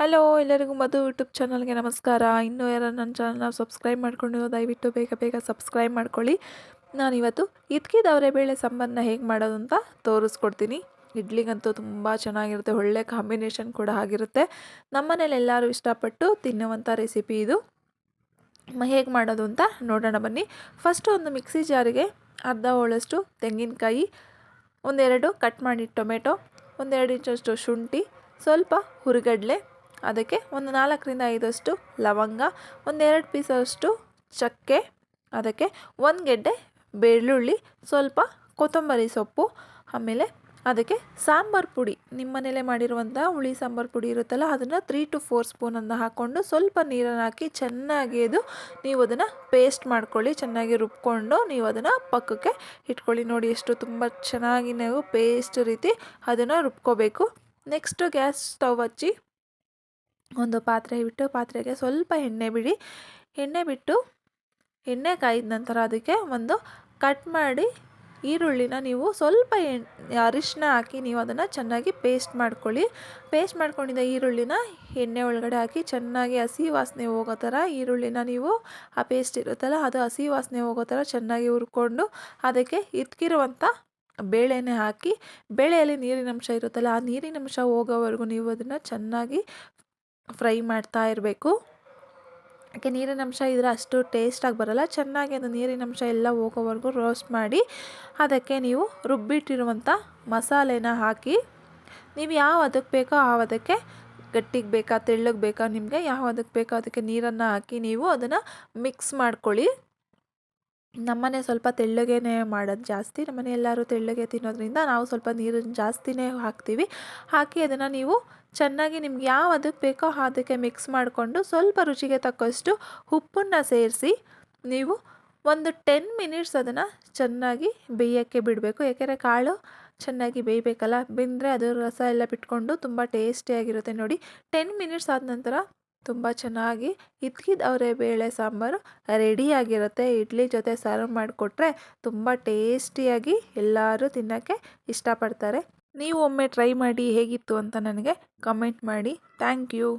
Hello, ಎಲ್ಲರಿಗೂ ಮಧು YouTube ಚಾನಲ್ಗೆ ನಮಸ್ಕಾರ. ಇನ್ನೂ ಯಾರು ನನ್ನ ಚಾನಲ್ನ ಸಬ್ಸ್ಕ್ರೈಬ್ ಮಾಡ್ಕೊಂಡಿರೋ ದಯವಿಟ್ಟು ಬೇಗ ಬೇಗ ಸಬ್ಸ್ಕ್ರೈಬ್ ಮಾಡ್ಕೊಳ್ಳಿ. ನಾನಿವತ್ತು ಇದ್ಕಿದವರೆ ಬೇಳೆ ಸಾಂಬಾರನ್ನ ಹೇಗೆ ಮಾಡೋದು ಅಂತ ತೋರಿಸ್ಕೊಡ್ತೀನಿ. ಇಡ್ಲಿಗಂತೂ ತುಂಬ ಚೆನ್ನಾಗಿರುತ್ತೆ, ಒಳ್ಳೆ ಕಾಂಬಿನೇಷನ್ ಕೂಡ ಆಗಿರುತ್ತೆ. ನಮ್ಮನೇಲಿ ಎಲ್ಲರೂ ಇಷ್ಟಪಟ್ಟು ತಿನ್ನುವಂಥ ರೆಸಿಪಿ ಇದು. ಹೇಗೆ ಮಾಡೋದು ಅಂತ ನೋಡೋಣ ಬನ್ನಿ. ಫಸ್ಟು ಒಂದು ಮಿಕ್ಸಿ ಜಾರಿಗೆ ಅರ್ಧ ಹೋಳಷ್ಟು ತೆಂಗಿನಕಾಯಿ, ಒಂದೆರಡು ಕಟ್ ಮಾಡಿ ಟೊಮೆಟೊ, ಒಂದೆರಡು ಇಂಚಷ್ಟು ಶುಂಠಿ, ಸ್ವಲ್ಪ ಹುರಿಗಡಲೆ ಅದಕ್ಕೆ ಒಂದು ನಾಲ್ಕರಿಂದ ಐದಷ್ಟು ಲವಂಗ, ಒಂದೆರಡು ಪೀಸಷ್ಟು ಚಕ್ಕೆ, ಅದಕ್ಕೆ ಒಂದು ಗೆಡ್ಡೆ ಬೆಳ್ಳುಳ್ಳಿ, ಸ್ವಲ್ಪ ಕೊತ್ತಂಬರಿ ಸೊಪ್ಪು, ಆಮೇಲೆ ಅದಕ್ಕೆ ಸಾಂಬಾರು ಪುಡಿ. ನಿಮ್ಮ ಮನೇಲೆ ಮಾಡಿರುವಂಥ ಹುಳಿ ಸಾಂಬಾರು ಪುಡಿ ಇರುತ್ತಲ್ಲ, ಅದನ್ನು ತ್ರೀ ಟು ಫೋರ್ ಸ್ಪೂನನ್ನು ಹಾಕ್ಕೊಂಡು ಸ್ವಲ್ಪ ನೀರನ್ನು ಹಾಕಿ ಚೆನ್ನಾಗಿ ಅದು ನೀವು ಅದನ್ನು ಪೇಸ್ಟ್ ಮಾಡ್ಕೊಳ್ಳಿ, ಚೆನ್ನಾಗಿ ರುಬ್ಕೊಂಡು ನೀವು ಅದನ್ನು ಪಕ್ಕಕ್ಕೆ ಇಟ್ಕೊಳ್ಳಿ. ನೋಡಿ, ಎಷ್ಟು ತುಂಬ ಚೆನ್ನಾಗಿ ನೀವು ಪೇಸ್ಟ್ ರೀತಿ ಅದನ್ನು ರುಬ್ಕೋಬೇಕು. ನೆಕ್ಸ್ಟು ಗ್ಯಾಸ್ ಸ್ಟವ್ ಹಚ್ಚಿ ಒಂದು ಪಾತ್ರೆ ಬಿಟ್ಟು ಪಾತ್ರೆಗೆ ಸ್ವಲ್ಪ ಎಣ್ಣೆ ಬಿಡಿ. ಎಣ್ಣೆ ಬಿಟ್ಟು ಎಣ್ಣೆ ಕಾಯಿದ ನಂತರ ಅದಕ್ಕೆ ಒಂದು ಕಟ್ ಮಾಡಿ ಈರುಳ್ಳಿನ ನೀವು ಸ್ವಲ್ಪ ಎಣ್ಣೆ ಅರಿಶಿನ ಹಾಕಿ ನೀವು ಅದನ್ನು ಚೆನ್ನಾಗಿ ಪೇಸ್ಟ್ ಮಾಡ್ಕೊಳ್ಳಿ. ಪೇಸ್ಟ್ ಮಾಡ್ಕೊಂಡಿದ್ದ ಈರುಳ್ಳಿನ ಎಣ್ಣೆ ಒಳಗಡೆ ಹಾಕಿ ಚೆನ್ನಾಗಿ ಹಸಿ ವಾಸನೆ ಹೋಗೋ ಥರ ಈರುಳ್ಳಿನ ನೀವು ಆ ಪೇಸ್ಟ್ ಇರುತ್ತಲ್ಲ ಅದು ಹಸಿ ವಾಸನೆ ಹೋಗೋ ಥರ ಚೆನ್ನಾಗಿ ಹುರ್ಕೊಂಡು ಅದಕ್ಕೆ ಇದ್ಕಿರುವಂಥ ಬೇಳೆನೆ ಹಾಕಿ, ಬೇಳೆಯಲ್ಲಿ ನೀರಿನಂಶ ಇರುತ್ತಲ್ಲ ಆ ನೀರಿನಂಶ ಹೋಗೋವರೆಗೂ ನೀವು ಅದನ್ನು ಚೆನ್ನಾಗಿ ಫ್ರೈ ಮಾಡ್ತಾ ಇರಬೇಕು. ಯಾಕೆ ನೀರಿನ ಅಂಶ ಇದ್ರೆ ಅಷ್ಟು ಟೇಸ್ಟಾಗಿ ಬರೋಲ್ಲ. ಚೆನ್ನಾಗಿ ಅದು ನೀರಿನ ಅಂಶ ಎಲ್ಲ ಹೋಗೋವರೆಗೂ ರೋಸ್ಟ್ ಮಾಡಿ ಅದಕ್ಕೆ ನೀವು ರುಬ್ಬಿಟ್ಟಿರುವಂಥ ಮಸಾಲೆನ ಹಾಕಿ, ನೀವು ಯಾವ ಅದಕ್ಕೆ ಬೇಕೋ ಆ ಅದಕ್ಕೆ ಗಟ್ಟಿಗೆ ಬೇಕಾ, ತೆಳ್ಳಗೆ ಬೇಕಾ, ನಿಮಗೆ ಯಾವ ಅದಕ್ಕೆ ಬೇಕೋ ಅದಕ್ಕೆ ನೀರನ್ನು ಹಾಕಿ ನೀವು ಅದನ್ನು ಮಿಕ್ಸ್ ಮಾಡ್ಕೊಳ್ಳಿ. ನಮ್ಮನೆ ಸ್ವಲ್ಪ ತೆಳ್ಳಗೇ ಮಾಡೋದು ಜಾಸ್ತಿ. ನಮ್ಮನೆ ಎಲ್ಲರೂ ತೆಳ್ಳಗೆ ತಿನ್ನೋದ್ರಿಂದ ನಾವು ಸ್ವಲ್ಪ ನೀರನ್ನು ಜಾಸ್ತಿನೇ ಹಾಕ್ತೀವಿ. ಹಾಕಿ ಅದನ್ನು ನೀವು ಚೆನ್ನಾಗಿ ನಿಮ್ಗೆ ಯಾವ ಅದಕ್ಕೆ ಬೇಕೋ ಅದಕ್ಕೆ ಮಿಕ್ಸ್ ಮಾಡಿಕೊಂಡು ಸ್ವಲ್ಪ ರುಚಿಗೆ ತಕ್ಕಷ್ಟು ಉಪ್ಪನ್ನು ಸೇರಿಸಿ ನೀವು ಒಂದು ಟೆನ್ ಮಿನಿಟ್ಸ್ ಅದನ್ನು ಚೆನ್ನಾಗಿ ಬೇಯೋಕ್ಕೆ ಬಿಡಬೇಕು. ಯಾಕೆಂದರೆ ಕಾಳು ಚೆನ್ನಾಗಿ ಬೇಯಬೇಕಲ್ಲ? ಬೆಂದರೆ ಅದು ರಸ ಎಲ್ಲ ಬಿಟ್ಕೊಂಡು ತುಂಬ ಟೇಸ್ಟಿಯಾಗಿರುತ್ತೆ ನೋಡಿ. ಟೆನ್ ಮಿನಿಟ್ಸ್ ಆದ ನಂತರ ತುಂಬ ಚೆನ್ನಾಗಿ ಇದ್ಕಿದ ಅವರೇ ಬೇಳೆ ಸಾಂಬಾರು, ರೆಡಿಯಾಗಿರುತ್ತೆ. ಇಡ್ಲಿ ಜೊತೆ ಸರ್ವ್ ಮಾಡಿಕೊಟ್ರೆ ತುಂಬ ಟೇಸ್ಟಿಯಾಗಿ ಎಲ್ಲರೂ ತಿನ್ನೋಕ್ಕೆ ಇಷ್ಟಪಡ್ತಾರೆ. ನೀವು ಒಮ್ಮೆ ಟ್ರೈ ಮಾಡಿ ಹೇಗಿತ್ತು ಅಂತ ನನಗೆ ಕಮೆಂಟ್ ಮಾಡಿ. Thank you.